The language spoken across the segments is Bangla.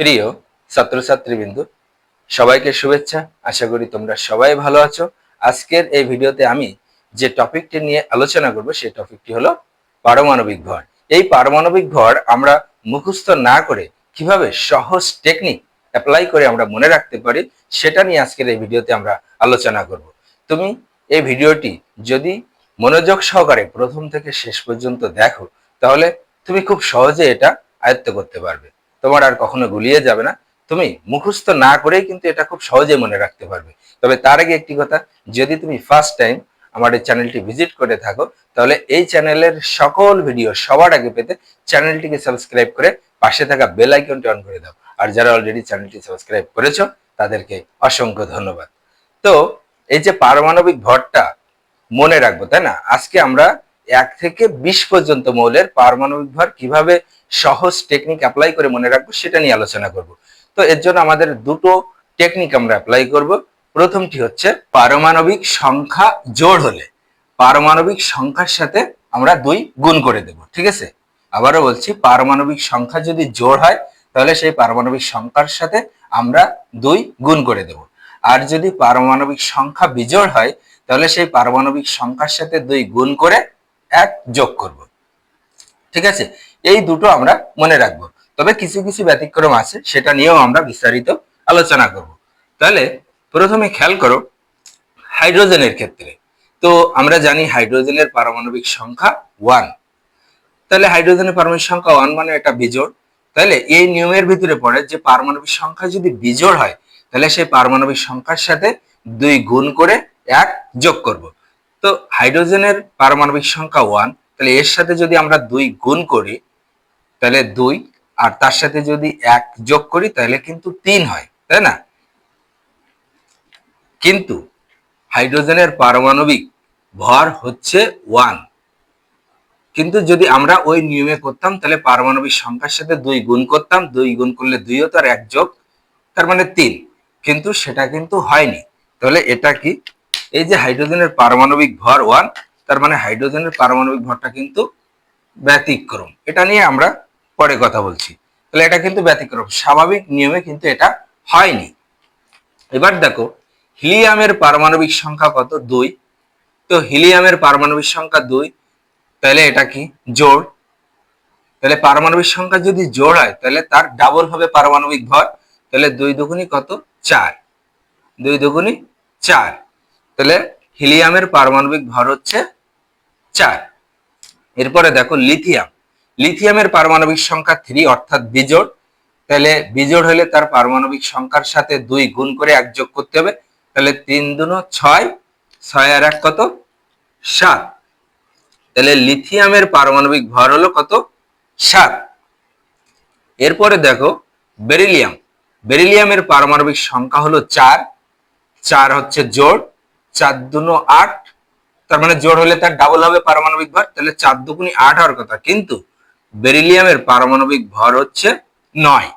প্রিয় ছাত্রছাত্রীবৃন্দু সবাইকে শুভেচ্ছা। আশা করি তোমরা সবাই ভালো আছো। আজকের এই ভিডিওতে আমি যে টপিকটি নিয়ে আলোচনা করব, সেই টপিকটি হলো পারমাণবিক ভর। এই পারমাণবিক ভর আমরা মুখস্থ না করে কীভাবে সহজ টেকনিক অ্যাপ্লাই করে আমরা মনে রাখতে পারি, সেটা নিয়ে আজকের এই ভিডিওতে আমরা আলোচনা করব। তুমি এই ভিডিওটি যদি মনোযোগ সহকারে প্রথম থেকে শেষ পর্যন্ত দেখো, তাহলে তুমি খুব সহজে এটা আয়ত্ত করতে পারবে। তোমার আর কখনো গুলিয়ে যাবে না। তুমি মুখস্থ না করেই কিন্তু এটা খুব সহজে মনে রাখতে পারবে। তবে তার আগে একটি কথা, যদি তুমি ফার্স্ট টাইম আমার এই চ্যানেলটি ভিজিট করে থাকো, তাহলে এই চ্যানেলের সকল ভিডিও সবার আগে পেতে চ্যানেলটিকে সাবস্ক্রাইব করে পাশে থাকা বেল আইকনটি অন করে দাও। আর যারা অলরেডি চ্যানেলটি সাবস্ক্রাইব করেছ, তাদেরকে অসংখ্য ধন্যবাদ। তো এই যে পারমাণবিক ভরটা মনে রাখব, তাই না? আজকে আমরা এক থেকে বিশ পর্যন্ত মৌলের পারমাণবিক ভর কীভাবে সহজ টেকনিক অ্যাপ্লাই করে মনে রাখব, সেটা নিয়ে আলোচনা করব। তো এর জন্য আমাদের দুটো টেকনিক আমরা অ্যাপ্লাই করব। প্রথমটি হচ্ছে পারমাণবিক সংখ্যা জোড় হলে, পারমাণবিক সংখ্যার সাথে আমরা দুই গুণ করে দেব, ঠিক আছে? আবারও বলছি, পারমাণবিক সংখ্যা যদি জোড় হয়, তাহলে সেই পারমাণবিক সংখ্যার সাথে আমরা দুই গুণ করে দেব। আর যদি পারমাণবিক সংখ্যা বিজোড় হয়, তাহলে সেই পারমাণবিক সংখ্যার সাথে দুই গুণ করে এক যোগ করব। ঠিক আছে? এই দুটো আমরা মনে রাখব। তবে কিছু কিছু ব্যতিক্রম আছে, সেটা নিয়েও আমরা বিস্তারিত আলোচনা করব। তাহলে প্রথমে খেয়াল করো, হাইড্রোজেনের ক্ষেত্রে। তো আমরা জানি হাইড্রোজেনের পারমাণবিক সংখ্যা ওয়ান তাহলে হাইড্রোজেনের পারমাণবিক সংখ্যা ওয়ান মানে এটা বিজোড়। তাহলে এই নিয়মের ভিতরে পড়ে যে পারমাণবিক সংখ্যা যদি বিজোড় হয়, তাহলে সেই পারমাণবিক সংখ্যার সাথে দুই গুণ করে এক যোগ করব। তো হাইড্রোজেনের পারমাণবিক সংখ্যা ওয়ান তাহলে এর সাথে যদি আমরা দুই গুণ করি, তাহলে দুই, আর তার সাথে যদি এক যোগ করি, তাহলে কিন্তু তিন হয়, তাই না? কিন্তু হাইড্রোজেনের পারমাণবিক ভর হচ্ছে ওয়ান। কিন্তু যদি আমরা ওই নিয়মে করতাম, তাহলে পারমাণবিক সংখ্যার সাথে দুই গুণ করতাম, দুই গুণ করলে দুই হতো আর এক যোগ, তার মানে তিন। কিন্তু সেটা কিন্তু হয়নি। তাহলে এটা কি? এই যে হাইড্রোজেনের পারমাণবিক ভর ওয়ান তার মানে হাইড্রোজেনের পারমাণবিক ভরটা কিন্তু ব্যতিক্রম। এটা নিয়ে আমরা পরে কথা বলছি। তাহলে এটা কিন্তু ব্যতিক্রম। স্বাভাবিক নিয়মে কিন্তু এটা হয়নি। এবার দেখো, হিলিয়ামের পারমাণবিক সংখ্যা কত? দুই। তো হিলিয়ামের পারমাণবিক সংখ্যা দুই, তাহলে এটা কি? জোড়। তাহলে পারমাণবিক সংখ্যা যদি জোড় হয়, তাহলে তার ডাবল হবে পারমাণবিক ভর। তাহলে দুই দুগুণি কত? চার। দুই দুগুণি চার। তাহলে হিলিয়ামের পারমাণবিক ভর হচ্ছে চার। এরপরে দেখো লিথিয়াম। লিথিয়ামের পারমাণবিক সংখ্যা থ্রি অর্থাৎ বিজোড়। তাহলে বিজোড় হলে তার পারমাণবিক সংখ্যার সাথে দুই গুণ করে এক যোগ করতে হবে। তাহলে তিন দুনো ছয় ছয় আর এক কত? সাত। তাহলে লিথিয়ামের পারমাণবিক ভর হলো কত? সাত। এরপরে দেখো বেরিলিয়াম। বেরিলিয়ামের পারমাণবিক সংখ্যা হলো চার। চার হচ্ছে জোড়, চার দুনো আট তার মানে জোর হলে তার ডাবল হবে পারমাণবিক ভর, তাহলে চার দুগুণি আট হওয়ার কথা। কিন্তু বেরিলিয়ামের পারমাণবিক ভর হচ্ছে নয়।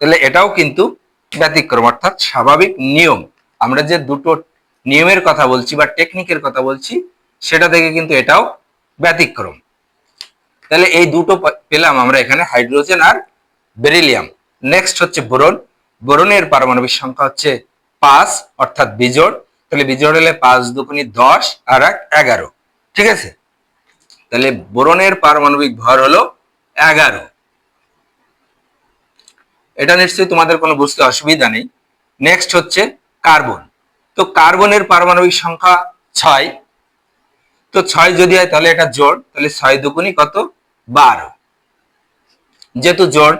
তাহলে এটাও কিন্তু ব্যতিক্রম, অর্থাৎ স্বাভাবিক নিয়ম। আমরা যে দুটো নিয়মের কথা বলছি বা টেকনিকের কথা বলছি, সেটা থেকে কিন্তু এটাও ব্যতিক্রম। তাহলে এই দুটো পেলাম আমরা এখানে হাইড্রোজেন আর বেরিলিয়াম নেক্সট হচ্ছে বোরন। বোরনের পারমাণবিক সংখ্যা হচ্ছে পাঁচ, অর্থাৎ বিজোড়। তাহলে বিজোড় হলে পাঁচ দুগুণি দশ আর এক এগারো। ঠিক আছে? তাহলে বোরনের পারমাণবিক ভর হলো এগারো। এটা নিশ্চয়ই তোমাদের কোনো বুঝতে অসুবিধা নেই। নেক্সট হচ্ছে কার্বন। তো কার্বনের পারমাণবিক সংখ্যা ছয়। তো ছয় যদি হয় তাহলে এটা জোড়, তাহলে ছয় দুগুণি কত? বারো। যেহেতু জোড়,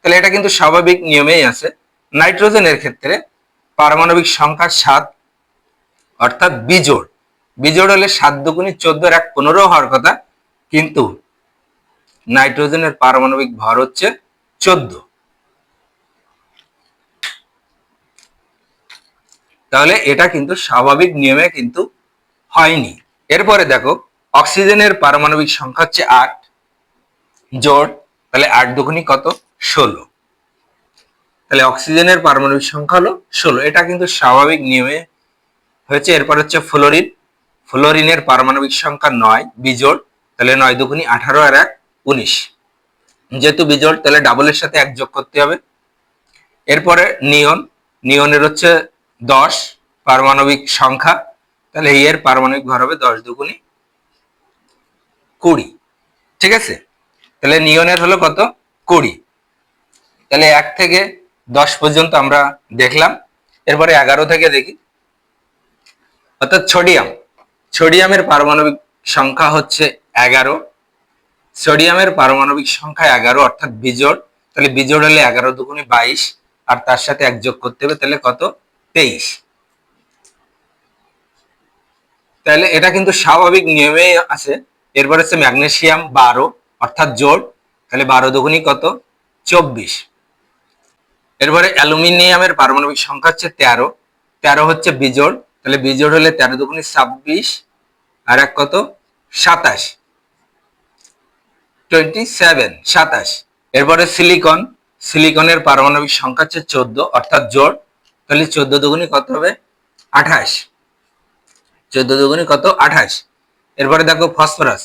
তাহলে এটা কিন্তু স্বাভাবিক নিয়মেই আছে। নাইট্রোজেনের ক্ষেত্রে পারমাণবিক সংখ্যা সাত অর্থাৎ বিজোড়। বিজোড় হলে সাত দুগুণি চোদ্দোর এক পনেরো হওয়ার কথা, কিন্তু নাইট্রোজেনের পারমাণবিক ভর হচ্ছে চোদ্দ। তাহলে এটা কিন্তু স্বাভাবিক নিয়মে কিন্তু হয়নি। এরপরে দেখো, অক্সিজেনের পারমাণবিক সংখ্যা হচ্ছে আট। জোড়, তাহলে আট দুগুণি কত? ষোলো। তাহলে অক্সিজেনের পারমাণবিক সংখ্যা হলো ষোলো। এটা কিন্তু স্বাভাবিক নিয়মে হয়েছে, এরপর হচ্ছে ফ্লোরিন। ফ্লোরিনের পারমাণবিক সংখ্যা নয়, বিজোড়, তাহলে নয় দুগুণি আঠারো আর এক উনিশ। যেহেতু বিজোড়, তাহলে ডাবলের সাথে এক যোগ করতে হবে। এরপরে নিয়ন, নিয়নের হচ্ছে দশ, পারমাণবিক সংখ্যা, তাহলে এর পারমাণবিক ভর হবে দশ দুগুণি কুড়ি। ঠিক আছে? তাহলে নিয়নের হলো কত? কুড়ি। তাহলে এক থেকে দশ পর্যন্ত আমরা দেখলাম। এরপরে এগারো থেকে দেখি। অর্থাৎ সোডিয়াম। সোডিয়ামের পারমাণবিক সংখ্যা হচ্ছে এগারো। সোডিয়ামের পারমাণবিক সংখ্যা এগারো, অর্থাৎ বিজোড়। তাহলে বিজোড় হলে এগারো দুগুণে বাইশ, আর তার সাথে এক করতে হবে, তাহলে কত? তেইশ। তাহলে এটা কিন্তু স্বাভাবিক নিয়মে আছে। এরপর হচ্ছে ম্যাগনেসিয়াম বারো, অর্থাৎ জোড়। তাহলে বারো দুগুণী কত? চব্বিশ। এরপরে অ্যালুমিনিয়ামের পারমাণবিক সংখ্যা হচ্ছে তেরো। তেরো হচ্ছে বিজোড়। তাহলে বিজোড় হলে তেরো দুগুণী ছাব্বিশ, আর এক কত? সাতাশ। টোয়েন্টি সেভেন সাতাশ। এরপরে সিলিকন সিলিকনের পারমাণবিক সংখ্যা হচ্ছে চোদ্দ, অর্থাৎ জোড়। তাহলে চোদ্দ দুগুণী কত হবে? আঠাশ। চোদ্দ দুগুণী কত? আঠাশ। এরপরে দেখো ফসফরাস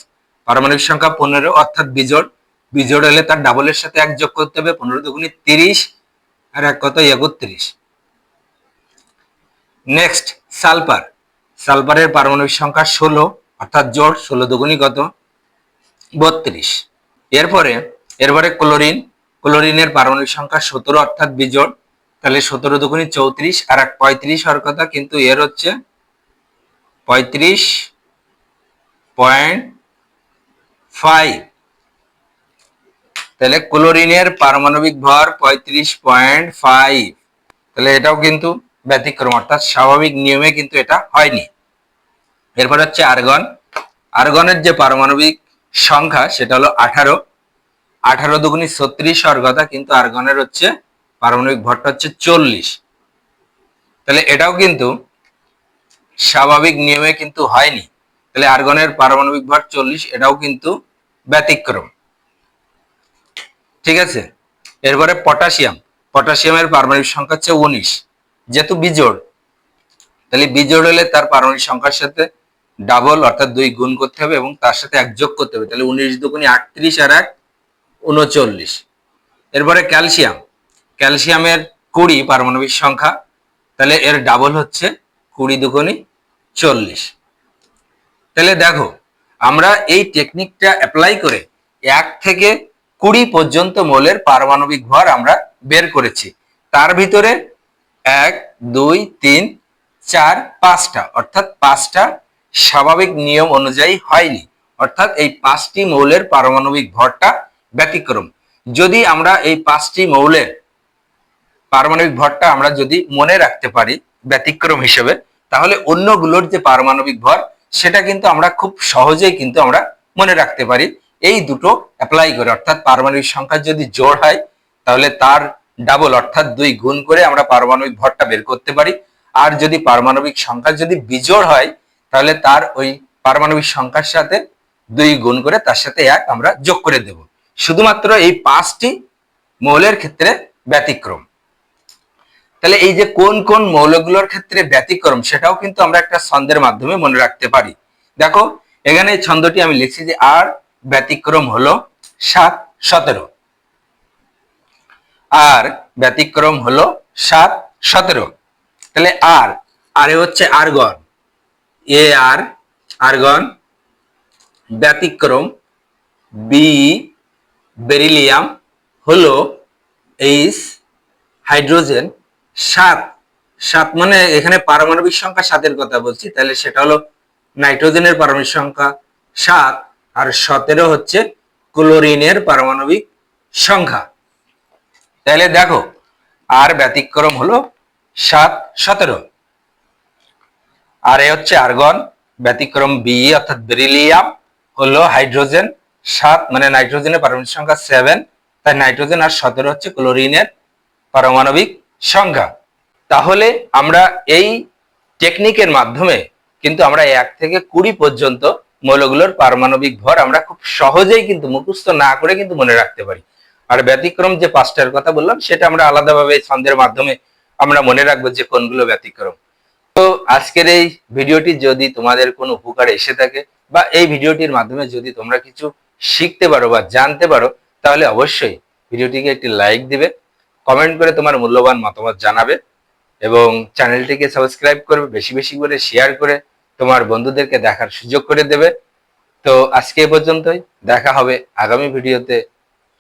পারমাণবিক সংখ্যা পনেরো, অর্থাৎ বিজোড় বিজোড় হলে তার ডাবলের সাথে এক যোগ করতে হবে, পনেরো দুগুণী তিরিশ, আর এক কত? একত্রিশ। নেক্সট সালফার সালফারের পারমাণবিক সংখ্যা ষোলো, অর্থাৎ জোড় ষোলো দুগুণী কত? বত্রিশ। এরপরে এরপরে ক্লোরিন। ক্লোরিনের পারমাণবিক সংখ্যা সতেরো, অর্থাৎ বিজোড়। তাহলে সতেরো দুগুণী চৌত্রিশ, আর এক পঁয়ত্রিশ হওয়ার কথা, কিন্তু এর হচ্ছে পঁয়ত্রিশ পয়েন্ট ফাইভ। তাহলে ক্লোরিনের পারমাণবিক ভর পঁয়ত্রিশ পয়েন্ট ফাইভ। তাহলে এটাও কিন্তু ব্যতিক্রম, অর্থাৎ স্বাভাবিক নিয়মে কিন্তু এটা হয়নি। এরপর হচ্ছে আর্গন। আর্গনের যে পারমাণবিক সংখ্যা, সেটা হলো আঠারো। আঠারো দুগুণী ছত্রিশ কথা, কিন্তু আর্গনের হচ্ছে পারমাণবিক ভরটা হচ্ছে চল্লিশ। তাহলে এটাও কিন্তু স্বাভাবিক নিয়মে কিন্তু হয়নি। তাহলে আর্গনের পারমাণবিক ভর চল্লিশ, এটাও কিন্তু ব্যতিক্রম। ঠিক আছে? এরপরে পটাশিয়াম। পটাশিয়ামের পারমাণবিক সংখ্যা হচ্ছে উনিশ। যেহেতু বিজোড়, তাহলে বিজোড় হলে তার পারমাণবিক সংখ্যার সাথে ডাবল অর্থাৎ দুই গুণ করতে হবে এবং তার সাথে এক যোগ করতে হবে। তাহলে উনিশ দুগুণী আটত্রিশ আর এক উনচল্লিশ। এরপরে ক্যালসিয়াম, ক্যালসিয়ামের কুড়ি পারমাণবিক সংখ্যা, তাহলে এর ডাবল হচ্ছে কুড়ি দুগুণী চল্লিশ। তাহলে দেখো, আমরা এই টেকনিকটা অ্যাপ্লাই করে এক থেকে কুড়ি পর্যন্ত মোলের পারমাণবিক ভর আমরা বের করেছি। তার ভিতরে এক, দুই, তিন, চার, পাঁচটা। অর্থাৎ পাঁচটা স্বাভাবিক নিয়ম অনুযায়ী হয়নি। অর্থাৎ এই পাঁচটি মৌলের পারমাণবিক ভরটা ব্যতিক্রম। যদি আমরা এই পাঁচটি মৌলের পারমাণবিক ভরটা আমরা যদি মনে রাখতে পারি ব্যতিক্রম হিসেবে, তাহলে অন্যগুলোর যে পারমাণবিক ভর, সেটা কিন্তু আমরা খুব সহজেই কিন্তু আমরা মনে রাখতে পারি। এই দুটো অ্যাপ্লাই করে। অর্থাৎ পারমাণবিক সংখ্যা যদি জোড় হয়, তাহলে তার ডাবল অর্থাৎ দুই গুণ করে আমরা পারমাণবিক ভরটা বের করতে পারি। আর যদি পারমাণবিক সংখ্যা যদি বিজোড় হয়, তাহলে তার ওই পারমাণবিক সংখ্যার সাথে দুই গুণ করে তার সাথে এক আমরা যোগ করে দেব। শুধুমাত্র এই পাঁচটি মৌলের ক্ষেত্রে ব্যতিক্রম। তাহলে এই যে কোন কোন মৌলগুলোর ক্ষেত্রে ব্যতিক্রম, সেটাও কিন্তু আমরা একটা ছন্দের মাধ্যমে মনে রাখতে পারি। দেখো, এখানে ছন্দটি আমি লিখছি যে আর ব্যতিক্রম হলো সাত, সতেরো। আর ব্যতিক্রম হলো সাত, সতেরো। তাহলে আর, আরে হচ্ছে আর্গন। এ আর, আর্গন, ব্যতিক্রম, বি, বেরিলিয়াম, হলো এইচ, হাইড্রোজেন, সাত। সাত মানে এখানে পারমাণবিক সংখ্যা সাতের কথা বলছি, তাহলে সেটা হলো নাইট্রোজেনের পারমাণবিক সংখ্যা সাত, আর সতেরো হচ্ছে ক্লোরিনের পারমাণবিক সংখ্যা। তাহলে দেখো, আর ব্যতিক্রম হলো সাত সতেরো। আর এ হচ্ছে আর্গন, ব্যতিক্রম বি, অর্থাৎ বেরিলিয়াম হলো হাইড্রোজেন সাত মানে নাইট্রোজেনের পারমাণবিক সংখ্যা সেভেন তাই নাইট্রোজেন আর সতেরো হচ্ছে ক্লোরিনের পারমাণবিক সংখ্যা। তাহলে আমরা এই টেকনিকের মাধ্যমে কিন্তু আমরা এক থেকে কুড়ি পর্যন্ত মৌলগুলোর পারমাণবিক ভর আমরা খুব সহজেই কিন্তু মুখস্থ না করে কিন্তু মনে রাখতে পারি। আর ব্যতিক্রম যে পাঁচটার কথা বললাম, সেটা আমরা আলাদাভাবে ছন্দের মাধ্যমে আমরা মনে রাখব যে কোনগুলো ব্যতিক্রম। তো আজকের এই ভিডিওটি যদি তোমাদের কোনো উপকারে এসে থাকে বা এই ভিডিওটির মাধ্যমে যদি তোমরা কিছু শিখতে পারো বা জানতে পারো, তাহলে অবশ্যই ভিডিওটিকে একটি লাইক দিবে, কমেন্ট করে তোমার মূল্যবান মতামত জানাবে এবং চ্যানেলটিকে সাবস্ক্রাইব করবে, বেশি বেশি করে শেয়ার করে তোমার বন্ধুদেরকে দেখার সুযোগ করে দেবে। তো আজকে এ পর্যন্তই, দেখা হবে আগামী ভিডিওতে।